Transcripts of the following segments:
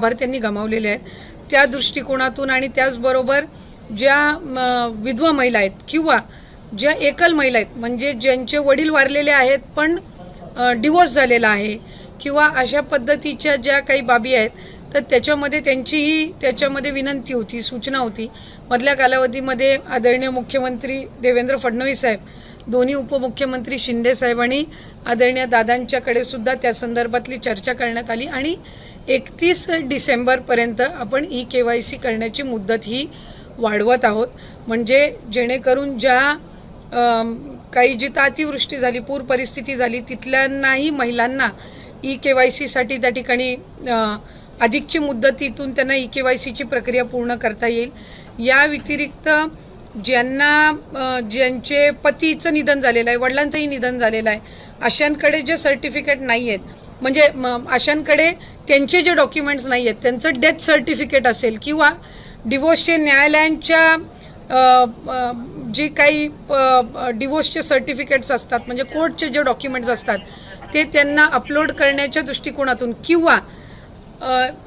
लाभार्थ्यांनी गमावलेले आहेत. त्या दृष्टिकोनातून आणि त्याचबरोबर ज्या विधवा महिला आहेत किंवा ज्या एकल महिला आहेत म्हणजे ज्यांचे वडील वारलेले आहेत पण डिवोर्स झालेला आहे किंवा अशा पद्धतीच्या ज्या काही बाबी आहेत तर त्याच्यामध्ये त्यांचीही त्याच्यामध्ये विनंती होती सूचना होती. मधल्या कालावधीमध्ये आदरणीय मुख्यमंत्री देवेंद्र फडणवीस साहेब दोन्ही उपमुख्यमंत्री शिंदे साहेब आणि आदरणीय दादांच्याकडे सुद्धा त्या संदर्भातली चर्चा करण्यात आली आणि एकतीस डिसेंबरपर्यंत आपण ई के वाय सी करण्याची मुदत ही वाढवत आहोत. म्हणजे जेणेकरून ज्या काही जिथं अतिवृष्टी झाली पूर परिस्थिती झाली तिथल्यांनाही महिलांना ई के वाय सीसाठी त्या ठिकाणी अधिकची मुदतीतून त्यांना ई के वाय सीची प्रक्रिया पूर्ण करता येईल. या व्यतिरिक्त ज्यांना ज्यांचे पतीचं निधन झालेलं आहे वडिलांचंही निधन झालेलं आहे अशांकडे जे सर्टिफिकेट नाही आहेत म्हणजे अशांकडे त्यांचे जे डॉक्युमेंट्स नाही आहेत त्यांचं डेथ सर्टिफिकेट असेल किंवा डिवोर्सचे न्यायालयांच्या जे काही डिवोर्सचे सर्टिफिकेट्स असतात म्हणजे कोर्टचे जे डॉक्युमेंट्स असतात ते त्यांना अपलोड करण्याच्या दृष्टिकोनातून किंवा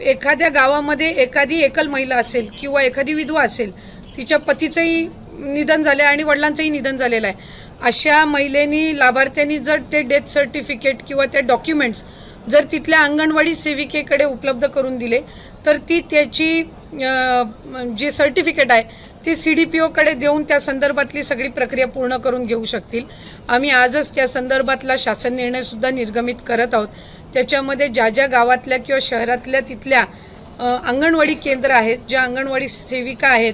एखाद्या गावामध्ये एखादी एकल महिला असेल किंवा एखादी विधवा असेल तिच्या पतीचंही निधन झाले आहे आणि वडिलांचंही निधन झालेलं आहे. अशा महिलेनी लाभार्थ्यांनी जर ते डेथ सर्टिफिकेट किंवा ते डॉक्युमेंट्स जर तिथल्या अंगणवाडी सेविकेकडे उपलब्ध करून दिले तर ती त्याची जे सर्टिफिकेट आहे ते सी डी पी ओकडे देऊन त्या संदर्भातली सगळी प्रक्रिया पूर्ण करून घेऊ शकतील. आम्ही आजच त्या संदर्भातला शासन निर्णयसुद्धा निर्गमित करत आहोत. त्याच्यामध्ये ज्या ज्या गावातल्या किंवा शहरातल्या तिथल्या अंगणवाडी केंद्र आहेत ज्या अंगणवाडी सेविका आहेत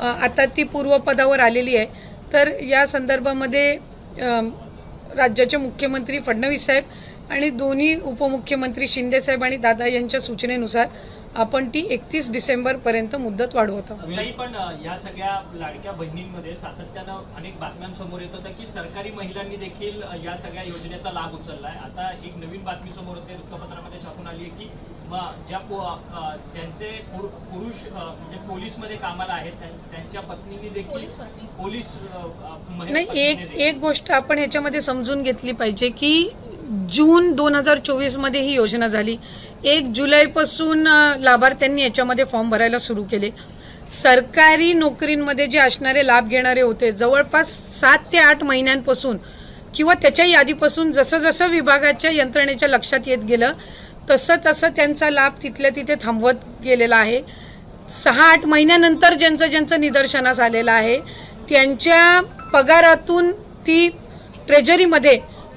आता ती पूर्वपदावर आलेली आहे. तर या संदर्भामध्ये राज्याचे मुख्यमंत्री फडणवीस साहेब आणि दोन्ही उपमुख्यमंत्री शिंदे साहेब आणि दादा यांच्या सूचनेनुसार आपण ती एकतीस डिसेंबरपर्यंत मुदत वाढवत. आहोत पण या सगळ्या लाडक्या बहिणींमध्ये सातत्यानं अनेक बातम्यांसमोर येत होतं की सरकारी महिलांनी देखील या सगळ्या योजनेचा लाभ उचललाय. आता एक नवीन बातमी समोर होते वृत्तपत्रामध्ये छापून आली आहे की ज्या ज्यांचे पुर- पुरुष म्हणजे पोलीसमध्ये कामाला आहेत त्यां- त्यांच्या पत्नींनी देखील पोलीस नाही एक एक गोष्ट आपण ह्याच्यामध्ये समजून घेतली पाहिजे की जून दोन हजार चोवीसमध्ये ही योजना झाली. एक जुलैपासून लाभार्थ्यांनी याच्यामध्ये फॉर्म भरायला सुरू केले. सरकारी नोकरींमध्ये जे असणारे लाभ घेणारे होते जवळपास सात ते आठ महिन्यांपासून किंवा त्याच्याही आधीपासून जसं जसं विभागाच्या यंत्रणेच्या लक्षात येत गेलं तसं तसं त्यांचा लाभ तिथल्या तिथे थांबवत गेलेला आहे. सहा आठ महिन्यानंतर ज्यांचं ज्यांचं निदर्शनास आलेलं आहे त्यांच्या पगारातून ती ट्रेजरीमध्ये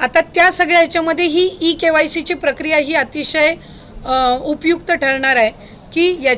आता त्या सगळ्या ह्याच्यामध्ये ही ई के वाय सीची प्रक्रिया ही अतिशय उपयुक्त ठरणार आहे की या